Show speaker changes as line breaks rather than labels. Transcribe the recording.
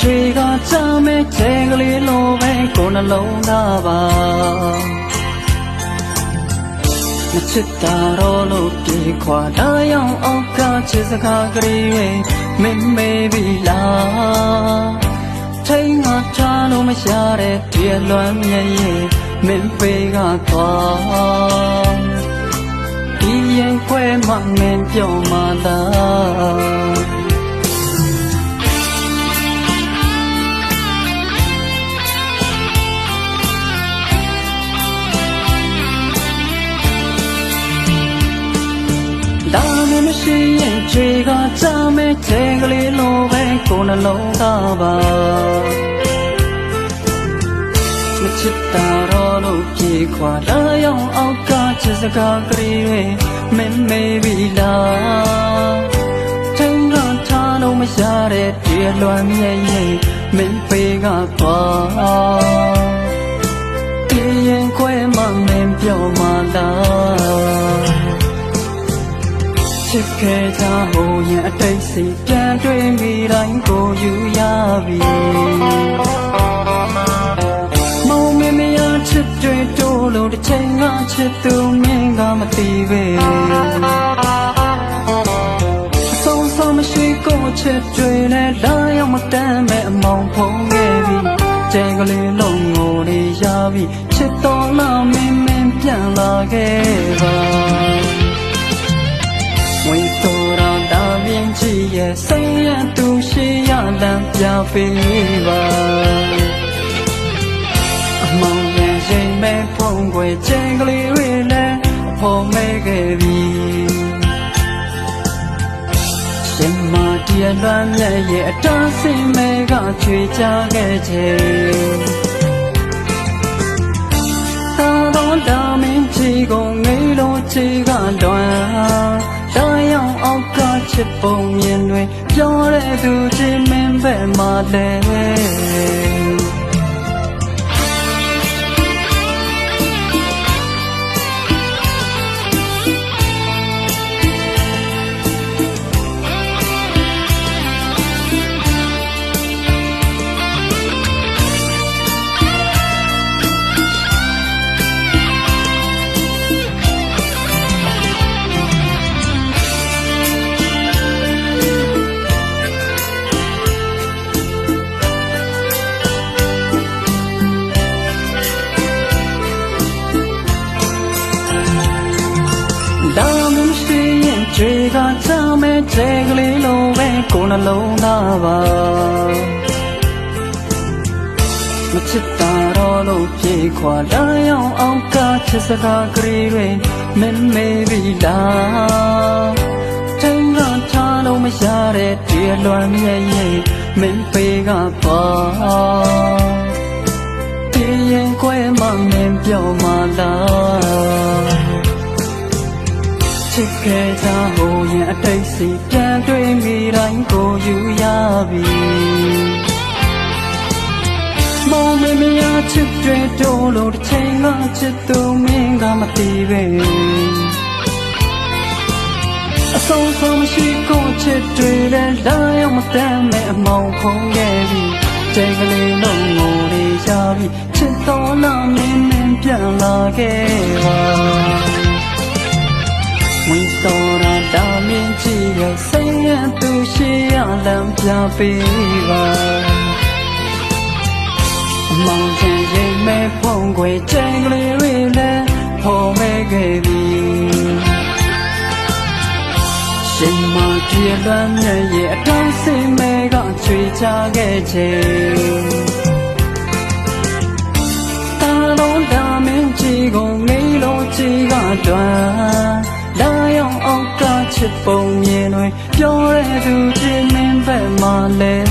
ကြွေကချမဲ့ချဲကလေးလိုပဲကိုယ်နှလုံးသားပါမချစ်တာတော့လို့ပြေခွာလာရောက်အောက်ကချစ်စကားကလေးတွေမင်းမေးပြီလားထိန်ငါချလို့မရှာတဲ့ပြေလွမ်းမြဲရဲ့မင်းပေကသွားဒီရင်ခွဲမှမင်းပြောမှလား မမရှိရင်ကြွေကကြမဲ့ချဲကလေးလိုပဲကိုယ်နှလုံးသားပါမချစ်တာတော့လို့ပြေခွာလာရောက်အောက်ကချစ်စကားကလေးတွေမင်းမေးပြီလားထိန်ကထားလို့မရတဲ့ပြေလွမ်းမြဲရဲ့မင်းပေကသွား ချစ်ခဲ့ကြဟိုရင်အတိတ်စီပြန်တွေ့မိတိုင်းကိုယူရပြီမောင်မမရချစ်တွေတိုးလို့တစ်ချိန်ကချစ်သူမင်းကမသိပဲအဆုံးဆုံးမရှိကိုချစ်တွေနဲ့လာရောက်မတမ်းမဲ့အမောင်ဖုံးခဲ့ပြီကျဲကလေးလုံးကိုနေရပြီချစ်တော်လာမင်းမင်းပြန်လာခဲ့ပါ ဝိတော်တော်တာမြင်ကြည့်ရဲ့စိတ်ရသူရှိရလမ်းပြပေးပါအမောင်ရဲ့ရင်မဲ့ဖုံးွယ်ချင်ကလေးတွေလည်းအဖို့မဲ့ခဲ့ပြီရှင်မတည်းလွမ်းမြဲရဲ့အတားစင်မဲ့ကချွေချခဲ့ခြင်းသာတော်တာမင်းချီကိုငိလို့ချီက အောက်ကချစ်ပုံမြင်တွေပြောတဲ့သူချင်းမင်းပဲမှာလဲ ရင်ကြွေကချမဲ့ချဲကလေးလိုပဲကိုယ်နှလုံးသားပါမချစ်တာတော့လို့ပြေခွာလာရောက်အောင်ကချစ်စကားကလေးတွေမင်းမေးပြီလားထိန်ကထားလို့မရတဲ့ဒီအလွမ်းမြဲရဲ့မင်းပေကပါ စီပြန်တွေ့မိတိုင်းကိုယူရပြီမောင်မမရချစ်တွေတိုးလို့တစ်ချိန်ကချစ်သူမင်းကမသိပဲအဆုံးဆုံးမရှိကိုချစ်တွေလည်းလာရောက်မတမ်းမဲ့အမောင်ဖုံးခဲ့ပြီကျဲကလေးလုံးငိုလေးရပြီချစ်တော်လာမင်းမင်းပြန်လာခဲ့ သူရှိရလမ်းပြပေးပါအမောင်ချင်ရင်မဲ့ဖုံးခွေချင်ကလေးတွေလည်းဖော်မဲ့ခဲ့ပြီရှင်မပြေလွမ်းမြဲရဲ့အတောင်းစင်မဲ့ကချွေချခဲ့ခြင်းတာလုံးတာမင်းကြီးကိုငိလို့ကြီးကတွန်းလာရောက်အောက်ကချစ်ပုံမြင်တွေပြောတဲ့ သူချင်းမင်းဘက်မှာလဲ